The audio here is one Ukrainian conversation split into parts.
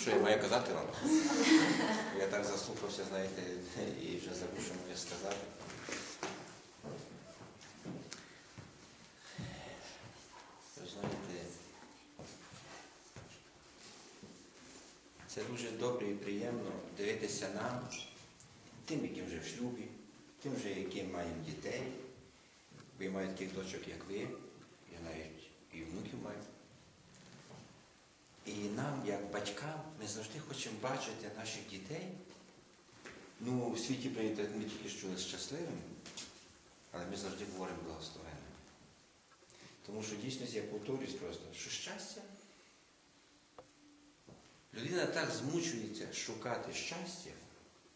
Що я маю казати вам? Я так заслухався, знаєте, і вже забув, що мені сказати. Ви знаєте, це дуже добре і приємно дивитися нам, тим, які вже в шлюбі, тим, вже, які маємо дітей. Бо я маю таких дочок, як ви, я навіть і внуків маю. Нам, як батькам, ми завжди хочемо бачити наших дітей. Ну, в світі прийнято, ми тільки що щасливими, але ми завжди говоримо благословенними. Тому що дійсно я повторюсь просто, що щастя. Людина так змучується шукати щастя,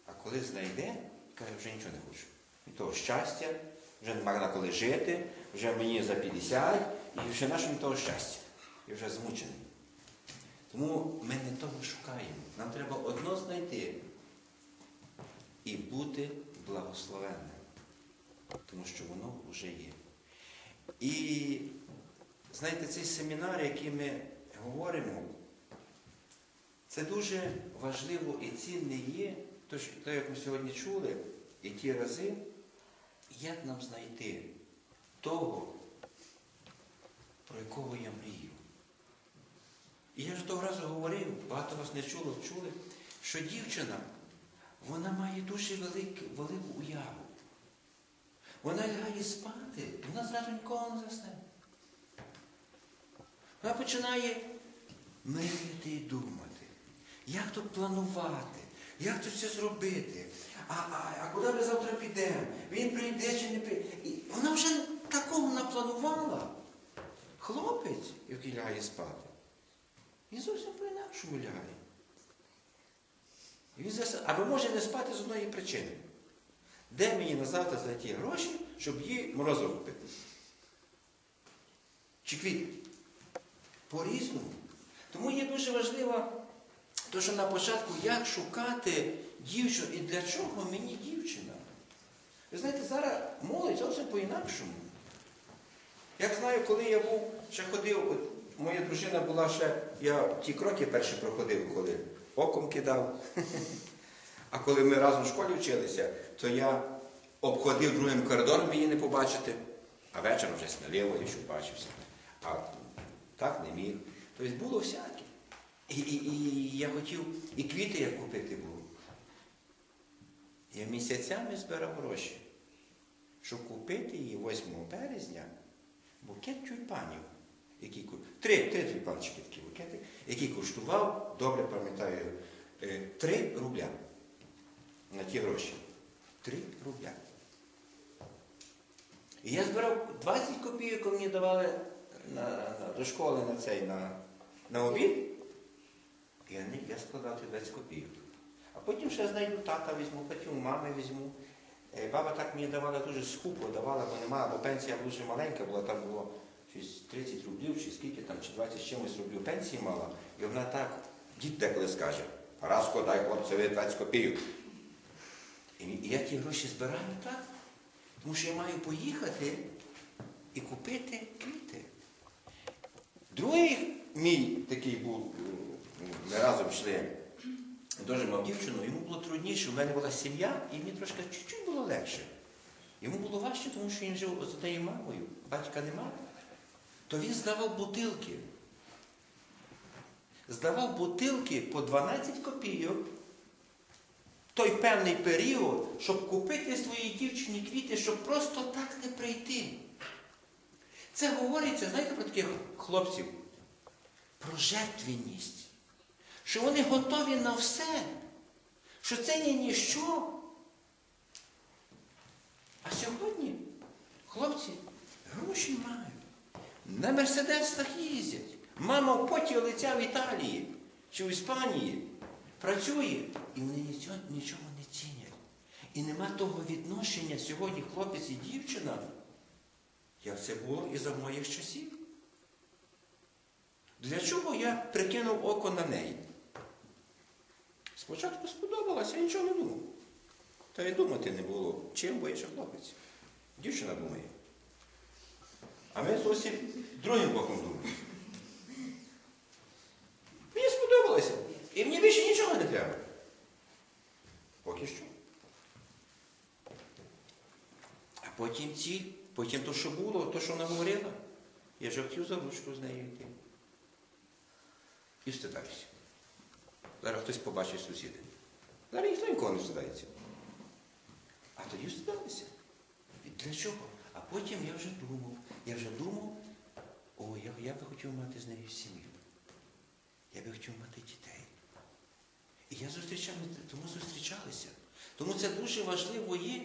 а коли знайде, каже, вже нічого не хочу. І того щастя, вже нема на коли жити, вже мені за 50, і вже нашому того щастя. І вже змучений. Тому ми не того шукаємо. Нам треба одно знайти і бути благословенним. Тому що воно вже є. І знаєте, цей семінар, який ми говоримо, це дуже важливо і цінне є, то, що- те, як ми сьогодні чули, і ті рази, як нам знайти того, про якого я мрію. І я ж того разу говорив, багато вас не чуло, чули, що дівчина, вона має дуже велику, велику уяву. Вона лягає спати, вона зразу ніколи не засне. Вона починає мріяти і думати, як тут планувати, як тут все зробити, а, а, а куди ми завтра підемо, він прийде чи не прийде. І вона вже такого напланувала. Хлопець, який лягає спати, він зовсім по-інакшому лягає. І він зас... Або може не спати з одної причини. Де мені на завтра знайти гроші, щоб їй морозиво купити? Чи квіти? По-різному. Тому є дуже важливо, то, що на початку, як шукати дівчину і для чого мені дівчина. Ви знаєте, зараз молодь зовсім по-інакшому. Як знаю, коли я був, ще ходив, моя дружина була ще, я ті кроки перші проходив, коли оком кидав. А коли ми разом в школі вчилися, то я обходив другим коридором її не побачити, а вечором вже сміливо, якщо бачився. А так не міг. Тобто було всяке. І, і, і я хотів, і квіти як купити було. Я місяцями збирав гроші, щоб купити її 8 березня букет тюльпанів, ку- три, три тюльпанчики такі букети, який коштував, добре пам'ятаю, 3 рубля на ті гроші. 3 рубля. І я збирав 20 копійок, мені давали на, на, до школи на цей, на, на обід. І я, я складав 20 копійок. А потім ще знайду тата візьму, потім мами візьму. Е, Баба так мені давала дуже скупо, давала, бо немає, бо пенсія дуже маленька була, там було щось 30 рублів, чи скільки там, чи 20 з чимось рублів пенсії мала. І вона так, дід деколи скаже, Параско, дай хлопцеві 20 копійок. І я ті гроші збираю так, тому що я маю поїхати і купити квіти. Другий мій такий був, ми разом йшли, дуже мав дівчину, йому було трудніше, у мене була сім'я, і мені трошки чуть-чуть було легше. Йому було важче, тому що він жив з однією мамою, батька нема. То він здавав бутилки. Здавав бутилки по 12 копійок той певний період, щоб купити своїй дівчині квіти, щоб просто так не прийти. Це говориться, знаєте, про таких хлопців, про жертвенність, що вони готові на все, що це є ніщо. А сьогодні хлопці гроші мають, на мерседесах їздять. Мама в поті лиця в Італії чи в Іспанії працює, і вони нічого, не цінять. І нема того відношення сьогодні хлопець і дівчина, як це було і за моїх часів. Для чого я прикинув око на неї? Спочатку сподобалося, я нічого не думав. Та й думати не було, чим бо хлопець. Дівчина думає. А ми зовсім другим боком думаємо. Мені сподобалося. І мені більше нічого не треба. Поки що. А потім ці, потім то, що було, то, що вона говорила, я вже хотів за ручку з нею йти. І встидаюся. Зараз хтось побачить сусіди. Зараз ніхто нікого не встидається. А тоді встидалися. І для чого? А потім я вже думав я вже думав, о, я, я би хотів мати з нею сім'ю. Я би хотів мати дітей. І я зустрічав, тому зустрічалися. Тому це дуже важливо є.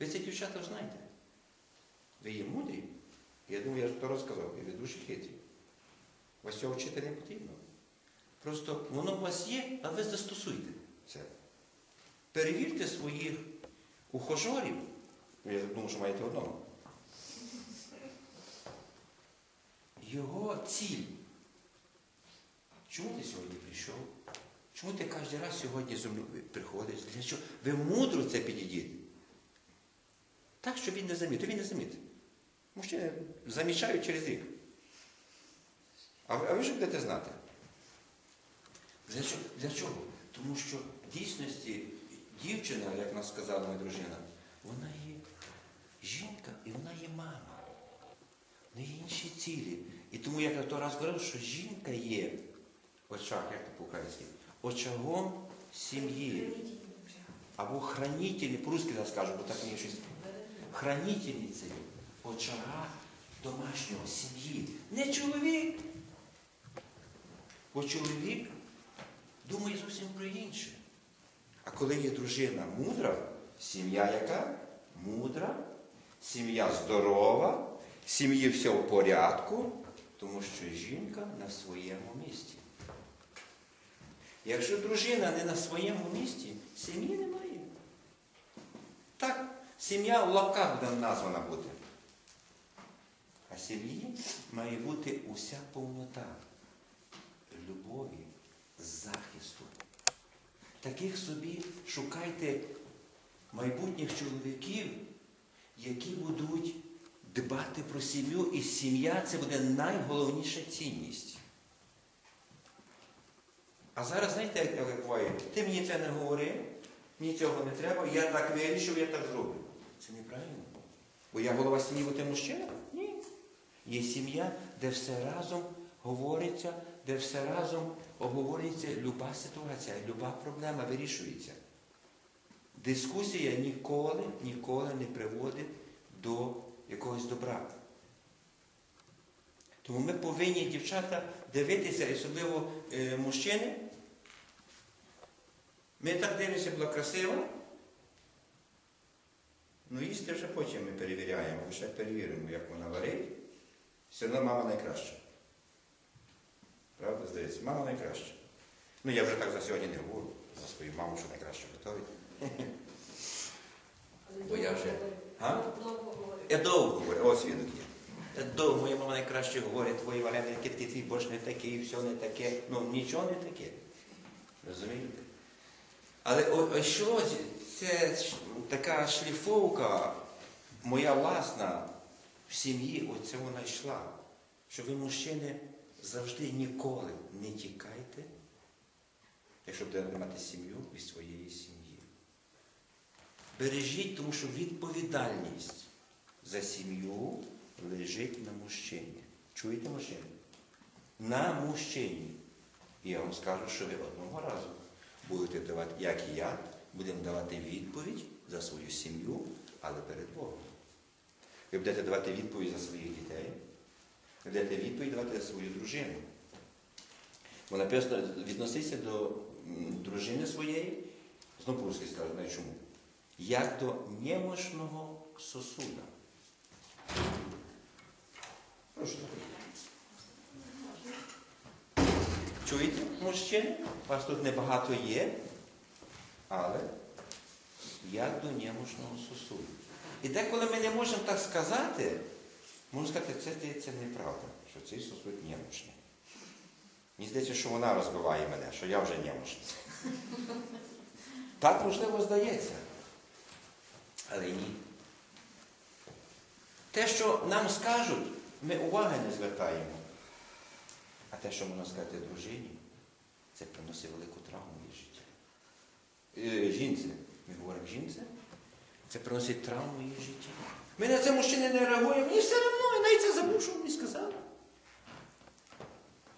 Ви це дівчата знаєте. Ви є мудрі. Я думаю, я ж то розказав, і ви дуже хитрі. Вас цього вчити не потрібно. Просто воно у вас є, а ви застосуйте це. Перевірте своїх ухожорів. Я думаю, що маєте одного. Його ціль. Чому ти сьогодні прийшов? Чому ти кожен раз сьогодні зо мною приходиш? Для чого? Ви мудро це підійдіть. Так, щоб він не замітив. Він не замітив. Мужчини замічають через рік. А ви, а ви ж будете знати. Для чого? Для чого? Тому що в дійсності дівчина, як нас сказала моя дружина, вона є жінка і вона є мама. В неї інші цілі. І тому я то раз говорив, що жінка є очах, як це по-українськи, очагом сім'ї. Або хранителі, по-русски я скажу, бо так мені щось. Хранительницею очага домашнього сім'ї. Не чоловік. Бо чоловік думає зовсім про інше. А коли є дружина мудра, сім'я яка? Мудра, сім'я здорова, сім'ї все в порядку, тому що жінка на своєму місці. Якщо дружина не на своєму місці, сім'ї немає. Так, сім'я в лапках названа бути. А сім'ї має бути уся повнота любові, захисту. Таких собі шукайте майбутніх чоловіків, які будуть дбати про сім'ю, і сім'я це буде найголовніша цінність. А зараз, знаєте, як буває, ти мені це не говори, мені цього не треба, я так вирішив, я так зроблю. Це неправильно. Бо я голова сім'ї, бо ти мужчина? Ні. Є сім'я, де все разом говориться, де все разом обговорюється люба ситуація, люба проблема вирішується. Дискусія ніколи, ніколи не приводить до якогось добра. Тому ми повинні, дівчата, дивитися, особливо е, мужчини. Ми так дивимося, була красива. Ну, їсти вже потім ми перевіряємо, лише перевіримо, як вона варить. Все одно мама найкраща. Правда, здається, мама найкраща. Ну, я вже так за сьогодні не говорю, за свою маму, що найкраще готовить. Бо я вже. А? Я довго говорю, ось він є. Я довго, моя мама найкраще говорить, твої вареники, ти твій борщ не такий, все не таке. Ну, нічого не таке. Розумієте? Але о, о, що це така шліфовка моя власна в сім'ї, оце вона йшла. Що ви, мужчини, завжди ніколи не тікайте, якщо будете мати сім'ю від своєї сім'ї. Бережіть, тому що відповідальність за сім'ю лежить на мужчині. Чуєте мужчини? На мужчині. І я вам скажу, що ви одного разу будете давати, як і я, будемо давати відповідь за свою сім'ю, але перед Богом. Ви будете давати відповідь за своїх дітей, ви будете відповідь давати за свою дружину. Бо написано, відносися до дружини своєї, знову по-русски скажу, знаю чому, як до немощного сосуда. Прошу. Чуєте, мужчини? Вас тут небагато є, але як до немощного сосуду. І деколи ми не можемо так сказати, можна сказати, це здається неправда, що цей сосуд немощний. Мені здається, що вона розбиває мене, що я вже немощний. Так, можливо, здається. Але ні. Те, що нам скажуть, ми уваги не звертаємо. А те, що можна сказати дружині, це приносить велику травму від життя. Е, Жінці, ми говоримо жінці, це приносить травму її житті. Ми на це мужчини не реагуємо, мені все одно, навіть це забув, що мені сказали.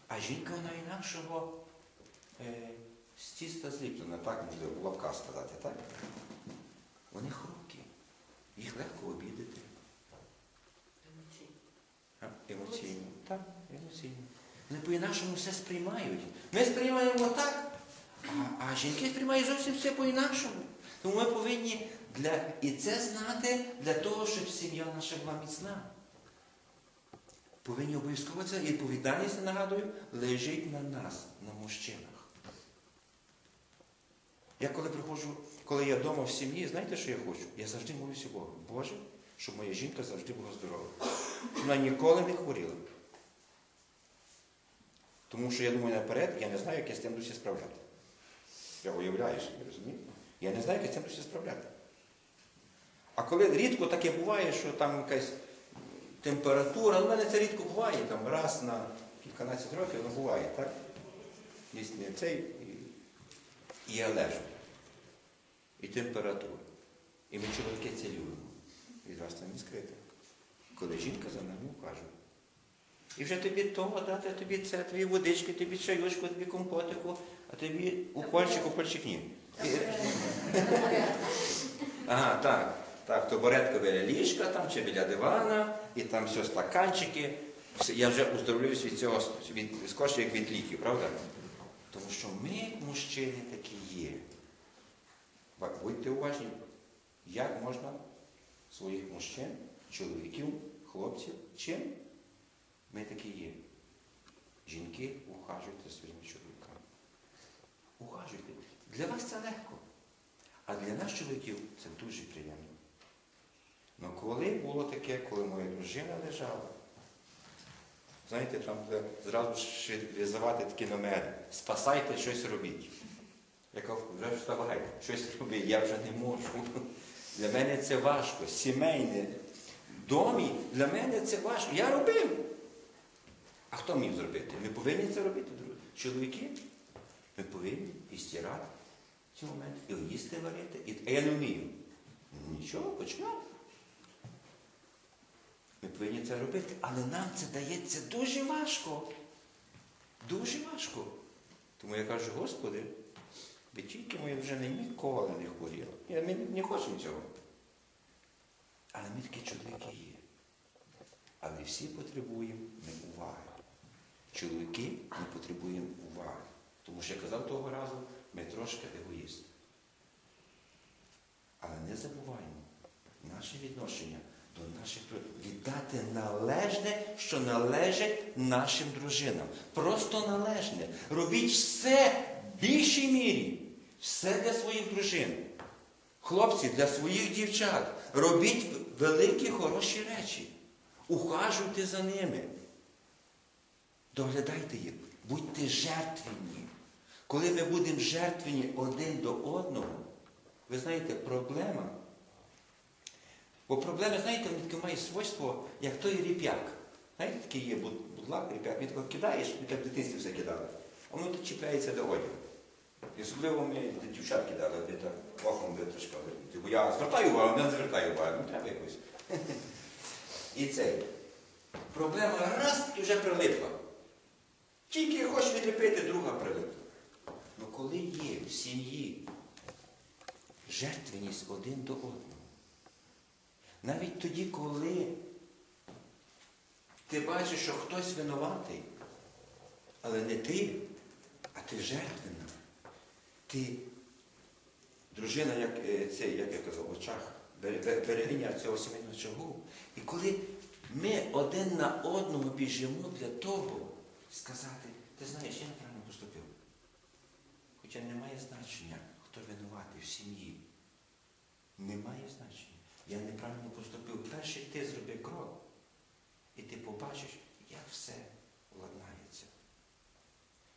А жінка вона інакшого е, з тіста зліплена, так можливо, в лапках сказати, так? Вони хрупкі, їх легко обідати. Емоційно. Так, емоційно. Вони по-інакшому все сприймають. Ми сприймаємо так, а, а жінки сприймають зовсім все по-інакшому. Тому ми повинні для, і це знати для того, щоб сім'я наша була міцна. Повинні обов'язково це і відповідальність, нагадую, лежить на нас, на мужчинах. Я коли приходжу, коли я вдома в сім'ї, знаєте, що я хочу? Я завжди молюся Богу. Боже, щоб моя жінка завжди була здорова. Щоб вона ніколи не хворіла. Тому що я думаю наперед, я не знаю, як я з цим душі справляти. Я уявляю собі, розумієте? Я не знаю, як я з цим душі справляти. А коли рідко таке буває, що там якась температура, ну, в мене це рідко буває, там раз на кільканадцять років, ну буває, так? Дійсно, цей і, і. І температура. І ми чоловіки це любимо. Від вас це не скрити. Коли жінка за нами каже. І вже тобі того дати, тобі це, тобі водички, тобі чайочку, тобі компотику, а тобі укольчик, укольчик ні. Ага, так. Так, табуретка біля ліжка там, чи біля дивана, і там все стаканчики. Я вже оздоровлююсь від цього від, скорше, як від ліків, правда? Тому що ми, мужчини, такі є. Будьте уважні, як можна своїх мужчин, чоловіків, хлопців, чим ми такі є. Жінки, ухажуйте своїми чоловіками. Ухажуйте. Для вас це легко. А для нас, чоловіків, це дуже приємно. Ну коли було таке, коли моя дружина лежала, знаєте, там зразу ж визивати такі номери. Спасайте, щось робіть. Я кажу, вже вставай, щось робіть, я вже не можу. Для мене це важко. Сімейне домі для мене це важко. Я робив. А хто міг зробити? Ми повинні це робити, друзі. Чоловіки, ми повинні і стирати в ці моменти, і їсти варити. А я не вмію. Нічого, починай. Ми повинні це робити, але нам це дається дуже важко. Дуже важко. Тому я кажу, Господи, ви тільки моя вже ніколи не хворіла. Я, ми не хочемо цього. Але ми такі чоловіки є. Але всі потребуємо ми уваги. Чоловіки ми потребуємо уваги. Тому що я казав того разу, ми трошки егоїсти. Але не забуваємо наше відношення до наших. Віддати належне, що належить нашим дружинам. Просто належне. Робіть все в більшій мірі. Все для своїх дружин. Хлопці, для своїх дівчат. Робіть великі хороші речі. Ухажуйте за ними. Доглядайте їх. Будьте жертвенні. Коли ми будемо жертвені один до одного, ви знаєте, проблема. Бо проблеми, знаєте, вони таке мають свойство, як той ріп'як. Знаєте, такий є будлак, ріп'як, він тако кидаєш, ми так в дитинстві все кидали. А воно тут чіпляється до одягу. І особливо ми дівчат кидали, де так оком би трошки. Бо я звертаю увагу, не звертаю увагу, ну треба якось. І це. Проблема раз і вже прилипла. Тільки хочеш відліпити, друга прилипла. Ну коли є в сім'ї жертвеність один до одного, навіть тоді, коли ти бачиш, що хтось винуватий, але не ти, а ти жертвена. Ти, дружина, як е, цей, як я казав, в очах, бере- бере- берегиня цього сімейного чагу. І коли ми один на одному біжимо для того, сказати, ти знаєш, я неправильно поступив. Хоча немає значення, хто винуватий в сім'ї. Немає значення. Я неправильно поступив. Перший ти зроби крок, і ти побачиш, як все владнається.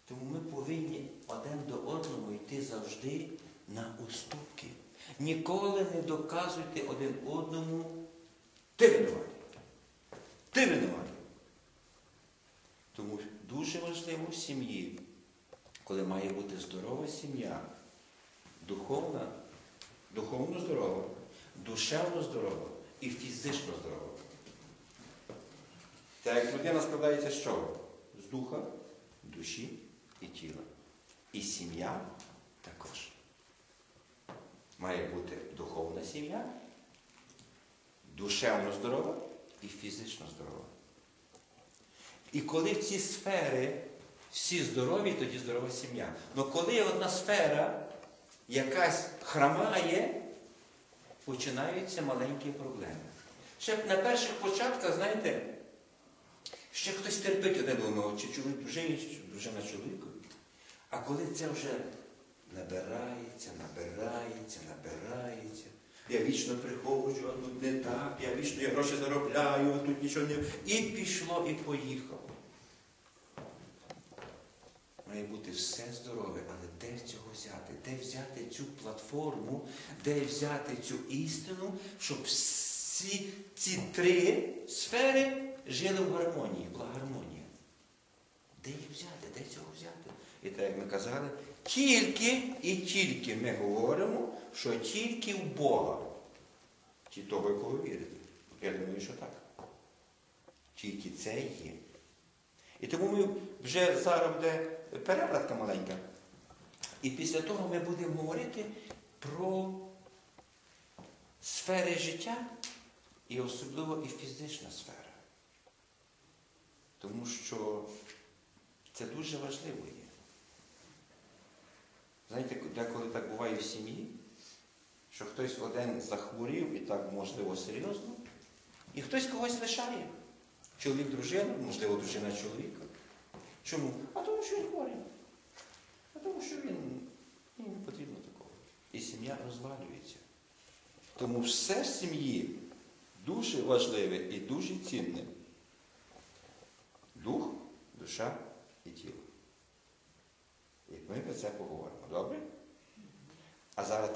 Тому ми повинні один до одного йти завжди на уступки. Ніколи не доказуйте один одному, ти винуватий. Ти винуватий. Тому дуже важливо в сім'ї, коли має бути здорова сім'я, духовна, духовно здорова, душевно здорова і фізично здорова. Так як людина складається з чого? З духа, душі і тіла. І сім'я також. Має бути духовна сім'я, душевно здорова і фізично здорова. І коли в ці сфери всі здорові, тоді здорова сім'я. Але коли одна сфера якась хромає, починаються маленькі проблеми. Ще на перших початках, знаєте, ще хтось терпить один одного, чи чоловік дружині, чи дружина чоловіку. А коли це вже набирається, набирається, набирається. Я вічно приходжу, а тут не так, я вічно я гроші заробляю, а тут нічого не. І пішло, і поїхало. Має бути все здорове, але де цього взяти? Де взяти цю платформу, де взяти цю істину, щоб всі ці три сфери жили в гармонії, була гармонія. Де їх взяти? Де цього взяти? І так як ми казали, тільки і тільки ми говоримо, що тільки в Бога. Чи того, кого вірите. Я думаю, що так. Тільки це є. І тому ми вже зараз буде перевратка маленька. І після того ми будемо говорити про сфери життя і особливо і фізична сфера. Тому що це дуже важливо є. Знаєте, деколи так буває в сім'ї, що хтось один захворів і так, можливо, серйозно, і хтось когось лишає. Чоловік дружину, можливо, дружина чоловіка. Чому? А тому, що він хворий. А тому, що він їм не потрібно такого. І сім'я розвалюється. Тому все в сім'ї дуже важливе і дуже цінне. Дух, душа і тіло. І ми про це поговоримо. Добре? А зараз.